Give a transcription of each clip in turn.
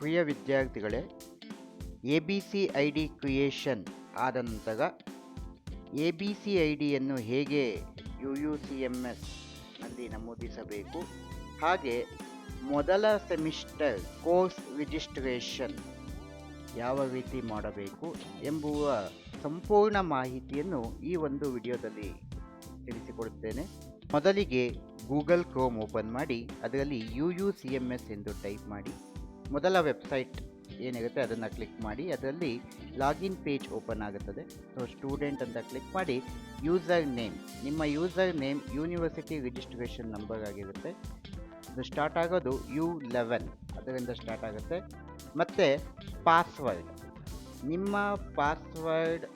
ಪ್ರಿಯ ವಿದ್ಯಾರ್ಥಿಗಳೇ, A B C I D creation ಆದ ನಂತರ ಎ ಬಿ ಸಿ ಐ ಡಿಯನ್ನು ಹೇಗೆ ಯು ಯು ಸಿ ಎಂ ಎಸ್ನಲ್ಲಿ ನಮೂದಿಸಬೇಕು? ಹಾಗೆ ಮೊದಲ ಸೆಮಿಸ್ಟರ್ ಕೋರ್ಸ್ ರಿಜಿಸ್ಟ್ರೇಷನ್ ಯಾವ ರೀತಿ ಮಾಡಬೇಕು ಎಂಬುವ ಸಂಪೂರ್ಣ ಮಾಹಿತಿಯನ್ನು ಈ ಒಂದು ವಿಡಿಯೋದಲ್ಲಿ ತಿಳಿಸಿಕೊಡುತ್ತೇನೆ. ಮೊದಲಿಗೆ ಗೂಗಲ್ ಕ್ರೋಮ್ ಓಪನ್ ಮಾಡಿ, ಅದರಲ್ಲಿ U U C M S ಎಂದು ಟೈಪ್ ಮಾಡಿ. ಮೊದಲ ವೆಬ್ಸೈಟ್ ಏನಿರುತ್ತೆ ಅದನ್ನು ಕ್ಲಿಕ್ ಮಾಡಿ, ಅದರಲ್ಲಿ ಲಾಗಿನ್ ಪೇಜ್ ಓಪನ್ ಆಗುತ್ತದೆ. ಸೊ ಸ್ಟೂಡೆಂಟ್ ಅಂತ ಕ್ಲಿಕ್ ಮಾಡಿ ಯೂಸರ್ ನೇಮ್ ನಿಮ್ಮ user name university registration number ಆಗಿರುತ್ತೆ. ಅದು ಸ್ಟಾರ್ಟ್ ಆಗೋದು ಯು ಲೆವೆನ್ ಅದರಿಂದ ಸ್ಟಾರ್ಟ್ ಆಗುತ್ತೆ. ಮತ್ತು ಪಾಸ್ವರ್ಡ್ ನಿಮ್ಮ ಪಾಸ್ವರ್ಡ್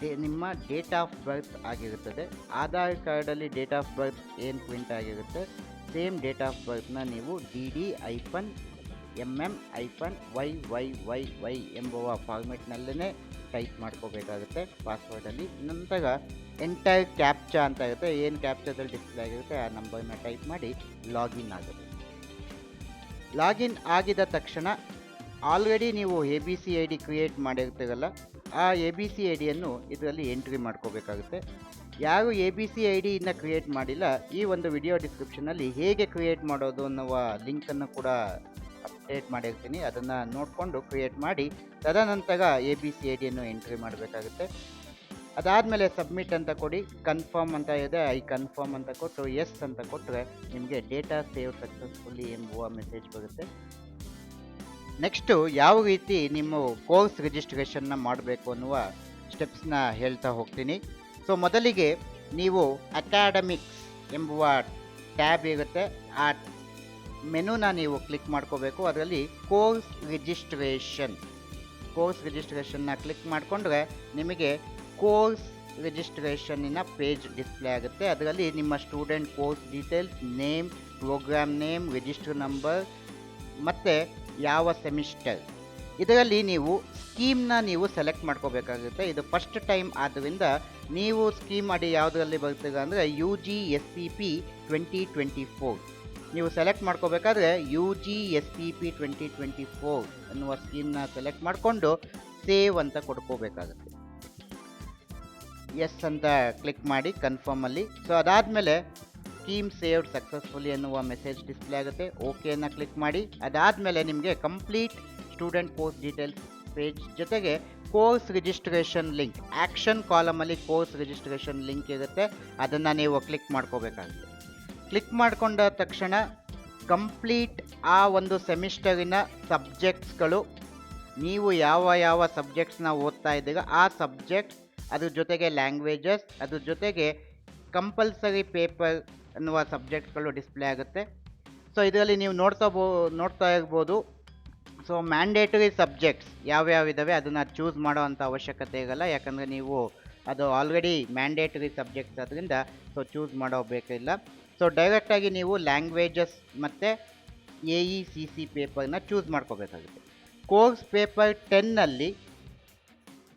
ಡೇ ನಿಮ್ಮ ಡೇಟ್ ಆಫ್ ಬರ್ತ್ ಆಗಿರುತ್ತದೆ. ಆಧಾರ್ ಕಾರ್ಡಲ್ಲಿ ಡೇಟ್ ಆಫ್ ಬರ್ತ್ ಏನು ಪ್ರಿಂಟ್ ಆಗಿರುತ್ತೆ? ಸೇಮ್ ಡೇಟ್ ಆಫ್ ಬರ್ತ್ನ ನೀವು D D hyphen M M hyphen Y Y Y Y ಎಂಬುವ ಫಾರ್ಮೆಟ್ನಲ್ಲೇ ಟೈಪ್ ಮಾಡ್ಕೋಬೇಕಾಗುತ್ತೆ. ಪಾಸ್ವರ್ಡಲ್ಲಿ ನಂತರ ಎಂಟೈರ್ ಕ್ಯಾಪ್ಚಾ ಅಂತ ಇರುತ್ತೆ ಏನು ಕ್ಯಾಪ್ಚಾದಲ್ಲಿ ಡಿಸ್ಪ್ಲೇ ಆಗಿರುತ್ತೆ ಆ ನಂಬರ್ನ ಟೈಪ್ ಮಾಡಿ ಲಾಗಿನ್ ಆಗುತ್ತೆ ಲಾಗಿನ್ ಆಗಿದ ತಕ್ಷಣ ಆಲ್ರೆಡಿ ನೀವು A B C I D create ಮಾಡಿರ್ತೀರಲ್ಲ, ಆ ಎ ಬಿ ಸಿ ಐ ಡಿಯನ್ನು ಇದರಲ್ಲಿ ಎಂಟ್ರಿ ಮಾಡ್ಕೋಬೇಕಾಗುತ್ತೆ. ಯಾರು ಎ ಬಿ ಸಿ ಐ ಡಿಯನ್ನು ಕ್ರಿಯೇಟ್ ಮಾಡಿಲ್ಲ, ಈ ಒಂದು ವಿಡಿಯೋ ಡಿಸ್ಕ್ರಿಪ್ಷನಲ್ಲಿ ಹೇಗೆ ಕ್ರಿಯೇಟ್ ಮಾಡೋದು ಅನ್ನುವ ಲಿಂಕನ್ನು ಕೂಡ ಅಪ್ಡೇಟ್ ಮಾಡಿರ್ತೀನಿ. ಅದನ್ನು ನೋಡಿಕೊಂಡು ಕ್ರಿಯೇಟ್ ಮಾಡಿ, ತದನಂತರ ಎ ಬಿ ಸಿ ಐ ಡಿಯನ್ನು ಎಂಟ್ರಿ ಮಾಡಬೇಕಾಗುತ್ತೆ. ಅದಾದಮೇಲೆ ಸಬ್ಮಿಟ್ ಅಂತ ಕೊಡಿ. ಕನ್ಫರ್ಮ್ ಅಂತ ಇದೆ. ಐ ಕನ್ಫರ್ಮ್ ಅಂತ ಕೊಟ್ಟು ಎಸ್ ಅಂತ ಕೊಟ್ಟರೆ ನಿಮಗೆ ಡೇಟಾ ಸೇವ್ ಸಕ್ಸಸ್ಫುಲ್ಲಿ ಎಂಬುವ ಮೆಸೇಜ್ ಬರುತ್ತೆ. ನೆಕ್ಸ್ಟು ಯಾವ ರೀತಿ ನಿಮ್ಮ ಕೋರ್ಸ್ ರಿಜಿಸ್ಟ್ರೇಷನ್ನ ಮಾಡಬೇಕು ಅನ್ನುವ ಸ್ಟೆಪ್ಸ್ನ ಹೇಳ್ತಾ ಹೋಗ್ತೀನಿ. ಸೊ ಮೊದಲಿಗೆ ನೀವು ಅಕಾಡೆಮಿಕ್ಸ್ ಎಂಬುವ ಟ್ಯಾಬ್ ಇರುತ್ತೆ. ಆ ಮೆನುನ ನೀವು ಕ್ಲಿಕ್ ಮಾಡ್ಕೋಬೇಕು. ಅದರಲ್ಲಿ ಕೋರ್ಸ್ ರಿಜಿಸ್ಟ್ರೇಷನ್. ಕೋರ್ಸ್ ರಿಜಿಸ್ಟ್ರೇಷನ್ನ ಕ್ಲಿಕ್ ಮಾಡಿಕೊಂಡ್ರೆ ನಿಮಗೆ ಕೋರ್ಸ್ ರಿಜಿಸ್ಟ್ರೇಷನ್ನಿನ ಪೇಜ್ ಡಿಸ್ಪ್ಲೇ ಆಗುತ್ತೆ. ಅದರಲ್ಲಿ ನಿಮ್ಮ student course details, name, program name, register number, ಮತ್ತು ಯಾವ ಸೆಮಿಸ್ಟರ್. ಇದರಲ್ಲಿ ನೀವು ಸ್ಕೀಮ್ನ ನೀವು ಸೆಲೆಕ್ಟ್ ಮಾಡ್ಕೋಬೇಕಾಗುತ್ತೆ. ಇದು ಫಸ್ಟ್ ಟೈಮ್ ಆದ್ದರಿಂದ ನೀವು ಸ್ಕೀಮ್ ಅಡಿ ಯಾವುದರಲ್ಲಿ ಬರ್ತೀರ ಅಂದರೆ U G S C P twenty twenty four. ನೀವು select ಮಾಡ್ಕೋಬೇಕಾದ್ರೆ U G S P P twenty twenty four ಅನ್ನುವ ಸ್ಕೀಮ್ನ ಸೆಲೆಕ್ಟ್ ಮಾಡಿಕೊಂಡು ಸೇವ್ ಅಂತ ಕೊಡ್ಕೋಬೇಕಾಗುತ್ತೆ. ಎಸ್ ಅಂತ ಕ್ಲಿಕ್ ಮಾಡಿ ಕನ್ಫರ್ಮಲ್ಲಿ ಸೊ ಅದಾದಮೇಲೆ ಸ್ಕೀಮ್ ಸೇವ್ಡ್ ಸಕ್ಸಸ್ಫುಲಿ ಅನ್ನುವ ಮೆಸೇಜ್ ಡಿಸ್ಪ್ಲೇ ಆಗುತ್ತೆ. ಓಕೆನ ಕ್ಲಿಕ್ ಮಾಡಿ. ಅದಾದಮೇಲೆ ನಿಮಗೆ complete student course details page ಜೊತೆಗೆ ಕೋರ್ಸ್ ರಿಜಿಸ್ಟ್ರೇಷನ್ ಲಿಂಕ್ ಆ್ಯಕ್ಷನ್ ಕಾಲಮಲ್ಲಿ ಕೋರ್ಸ್ ರಿಜಿಸ್ಟ್ರೇಷನ್ ಲಿಂಕ್ ಇರುತ್ತೆ. ಅದನ್ನು ನೀವು ಕ್ಲಿಕ್ ಮಾಡ್ಕೋಬೇಕಾಗುತ್ತೆ. ಕ್ಲಿಕ್ ಮಾಡಿಕೊಂಡ ತಕ್ಷಣ ಕಂಪ್ಲೀಟ್ ಆ ಒಂದು ಸೆಮಿಸ್ಟರಿನ ಸಬ್ಜೆಕ್ಟ್ಸ್ಗಳು, ನೀವು ಯಾವ ಯಾವ ಸಬ್ಜೆಕ್ಟ್ಸ್ನ ಓದ್ತಾ ಇದ್ದೀರ ಆ ಸಬ್ಜೆಕ್ಟ್ ಅದ್ರ ಜೊತೆಗೆ ಲ್ಯಾಂಗ್ವೇಜಸ್ ಅದ್ರ ಜೊತೆಗೆ ಕಂಪಲ್ಸರಿ ಪೇಪರ್ ಅನ್ನುವ ಸಬ್ಜೆಕ್ಟ್ಗಳು ಡಿಸ್ಪ್ಲೇ ಆಗುತ್ತೆ. ಸೊ ಇದರಲ್ಲಿ ನೀವು ನೋಡ್ತಾ ಬೋ, ನೋಡ್ತಾ ಇರ್ಬೋದು. ಸೊ ಮ್ಯಾಂಡೇಟರಿ ಸಬ್ಜೆಕ್ಟ್ಸ್ ಯಾವ್ಯಾವ ಇದ್ದಾವೆ ಅದನ್ನು ಚೂಸ್ ಮಾಡೋ ಅಂಥ ಅವಶ್ಯಕತೆ ಇರಲ್ಲ. ಯಾಕಂದರೆ ನೀವು ಅದು ಆಲ್ರೆಡಿ ಮ್ಯಾಂಡೇಟರಿ ಸಬ್ಜೆಕ್ಟ್ಸ್ ಅದರಿಂದ ಸೊ ಚೂಸ್ ಮಾಡೋ ಬೇಕಿಲ್ಲ. ಸೊ ಡೈರೆಕ್ಟಾಗಿ ನೀವು ಲ್ಯಾಂಗ್ವೇಜಸ್ ಮತ್ತು ಎ ಇ ಸಿ ಸಿ ಪೇಪರ್ನ ಚೂಸ್ ಮಾಡ್ಕೋಬೇಕಾಗುತ್ತೆ. ಕೋರ್ಸ್ ಪೇಪರ್ ಟೆನ್ನಲ್ಲಿ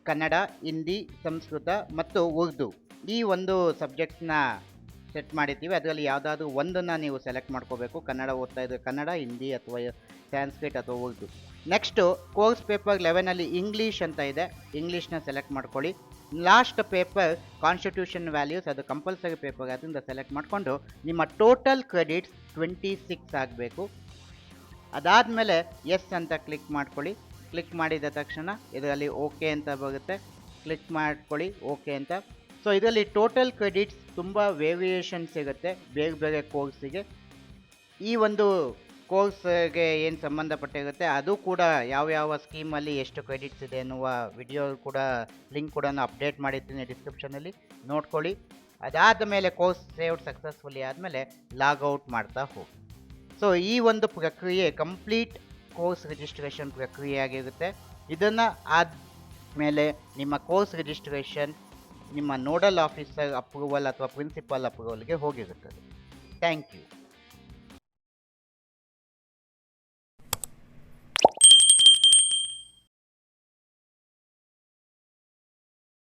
ಕನ್ನಡ, ಹಿಂದಿ, ಸಂಸ್ಕೃತ ಮತ್ತು ಉರ್ದು ಈ ಒಂದು ಸಬ್ಜೆಕ್ಟ್ಸ್ನ ಸೆಟ್ ಮಾಡಿರ್ತೀವಿ. ಅದರಲ್ಲಿ ಯಾವುದಾದ್ರು ಒಂದನ್ನು ನೀವು ಸೆಲೆಕ್ಟ್ ಮಾಡ್ಕೋಬೇಕು. ಕನ್ನಡ ಓದ್ತಾ ಇದ್ದರೆ ಕನ್ನಡ, ಹಿಂದಿ ಅಥವಾ ಸ್ಯಾನ್ಸ್ಕ್ರಿಟ್ ಅಥವಾ ಉರ್ದು. ನೆಕ್ಸ್ಟು ಕೋರ್ಸ್ ಪೇಪರ್ ಲೆವೆನಲ್ಲಿ ಇಂಗ್ಲೀಷ್ ಅಂತ ಇದೆ. ಇಂಗ್ಲೀಷ್ನ ಸೆಲೆಕ್ಟ್ ಮಾಡ್ಕೊಳ್ಳಿ. ಲಾಸ್ಟ್ ಪೇಪರ್ ಕಾನ್ಸ್ಟಿಟ್ಯೂಷನ್ ವ್ಯಾಲ್ಯೂಸ್ ಅದು ಕಂಪಲ್ಸರಿ ಪೇಪರ್ ಅದರಿಂದ ಸೆಲೆಕ್ಟ್ ಮಾಡಿಕೊಂಡು ನಿಮ್ಮ ಟೋಟಲ್ ಕ್ರೆಡಿಟ್ಸ್ ಟ್ವೆಂಟಿ ಸಿಕ್ಸ್ ಆಗಬೇಕು. ಅದಾದಮೇಲೆ ಎಸ್ ಅಂತ ಕ್ಲಿಕ್ ಮಾಡ್ಕೊಳ್ಳಿ. ಕ್ಲಿಕ್ ಮಾಡಿದ ತಕ್ಷಣ ಇದರಲ್ಲಿ ಓಕೆ ಅಂತ ಬರುತ್ತೆ. ಕ್ಲಿಕ್ ಮಾಡ್ಕೊಳ್ಳಿ ಓಕೆ ಅಂತ. ಸೊ ಇದರಲ್ಲಿ ಟೋಟಲ್ ಕ್ರೆಡಿಟ್ಸ್ ತುಂಬ ವೇರಿಯೇಷನ್ ಸಿಗುತ್ತೆ ಬೇರೆ ಬೇರೆ ಕೋರ್ಸಿಗೆ ಈ ಒಂದು ಕೋರ್ಸ್ಗೆ ಏನು ಸಂಬಂಧಪಟ್ಟಿರುತ್ತೆ, ಅದು ಕೂಡ ಯಾವ ಯಾವ ಸ್ಕೀಮಲ್ಲಿ ಎಷ್ಟು ಕ್ರೆಡಿಟ್ಸ್ ಇದೆ ಎನ್ನುವ ವಿಡಿಯೋ ಕೂಡ ಲಿಂಕ್ ಕೂಡ ಅಪ್ಡೇಟ್ ಮಾಡಿರ್ತೀನಿ ಡಿಸ್ಕ್ರಿಪ್ಷನಲ್ಲಿ ನೋಡ್ಕೊಳ್ಳಿ. ಅದಾದ ಮೇಲೆ ಕೋರ್ಸ್ ಸೇವ್ಡ್ ಸಕ್ಸಸ್ಫುಲಿ ಆದಮೇಲೆ ಲಾಗೌಟ್ ಮಾಡ್ತಾ ಹೋಗಿ. ಸೊ ಈ ಒಂದು ಪ್ರಕ್ರಿಯೆ ಕಂಪ್ಲೀಟ್ ಕೋರ್ಸ್ ರಿಜಿಸ್ಟ್ರೇಷನ್ ಪ್ರಕ್ರಿಯೆ ಆಗಿರುತ್ತೆ. ಇದನ್ನು ಆದಮೇಲೆ ನಿಮ್ಮ ಕೋರ್ಸ್ ರಿಜಿಸ್ಟ್ರೇಷನ್ ನಿಮ್ಮ ನೋಡಲ್ ಆಫೀಸರ್ ಅಪ್ರೂವಲ್ ಅಥವಾ ಪ್ರಿನ್ಸಿಪಾಲ್ ಅಪ್ರೂವಲ್ಗೆ ಹೋಗಿರುತ್ತದೆ. Thank you